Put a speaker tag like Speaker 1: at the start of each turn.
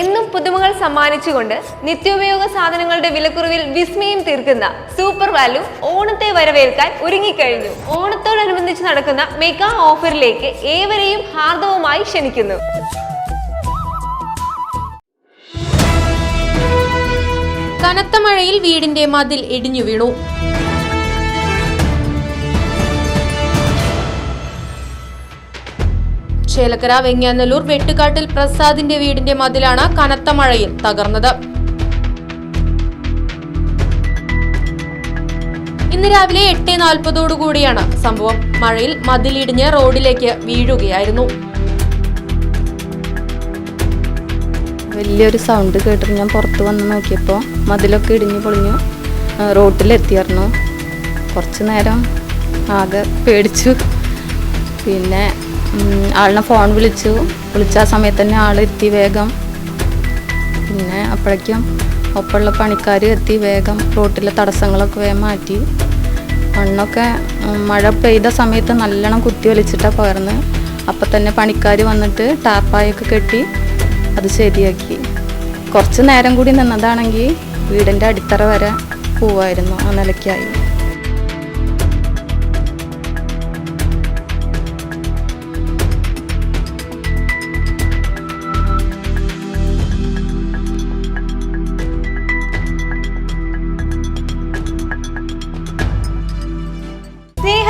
Speaker 1: എന്നും പുതുമകൾ സമ്മാനിച്ചുകൊണ്ട് നിത്യോപയോഗ സാധനങ്ങളുടെ വിലക്കുറവിൽ വിസ്മയം തീർക്കുന്ന സൂപ്പർ വാല്യൂ ഓണത്തെ വരവേൽക്കാൻ ഒരുങ്ങിക്കഴിഞ്ഞു. ഓണത്തോടനുബന്ധിച്ച് നടക്കുന്ന മെഗാ ഓഫറിലേക്ക് ഏവരെയും ഹാർദവുമായി ക്ഷണിക്കുന്നു.
Speaker 2: കനത്ത മഴയിൽ വീടിന്റെ മതിൽ ഇടിഞ്ഞു വീണു. ചേലക്കര വെങ്ങാനല്ലൂർ വെട്ടുകാട്ടിൽ പ്രസാദിന്റെ വീടിന്റെ മതിലാണ് കനത്ത മഴയിൽ തകർന്നത്. ഇന്ന് രാവിലെ എട്ട് നാൽപ്പതോടുകൂടിയാണ് സംഭവം. മഴയിൽ മതിലിടിഞ്ഞ് റോഡിലേക്ക് വീഴുകയായിരുന്നു.
Speaker 3: വലിയൊരു സൗണ്ട് കേട്ടിട്ട് ഞാൻ പുറത്ത് വന്ന് നോക്കിയപ്പോൾ മതിലൊക്കെ ഇടിഞ്ഞു പൊളിഞ്ഞു റോട്ടിലെത്തിയായിരുന്നു. കുറച്ചു നേരം ആകെ പേടിച്ചു. പിന്നെ ആളിനെ ഫോൺ വിളിച്ചു. വിളിച്ച ആ സമയത്ത് തന്നെ ആൾ എത്തി വേഗം. പിന്നെ അപ്പോഴേക്കും ഒപ്പമുള്ള പണിക്കാർ എത്തി വേഗം. റോട്ടിലെ തടസ്സങ്ങളൊക്കെ വേഗം മാറ്റി. മണ്ണൊക്കെ മഴ പെയ്ത സമയത്ത് നല്ലോണം കുത്തി വലിച്ചിട്ടാണ് പകർന്ന് അപ്പം തന്നെ പണിക്കാർ വന്നിട്ട് ടാപ്പായൊക്കെ കെട്ടി അത് ശരിയാക്കി. കുറച്ച് നേരം കൂടി നിന്നതാണെങ്കിൽ വീടിന്റെ അടിത്തറ വരെ പോവായിരുന്നു ആ നിലയ്ക്കായി.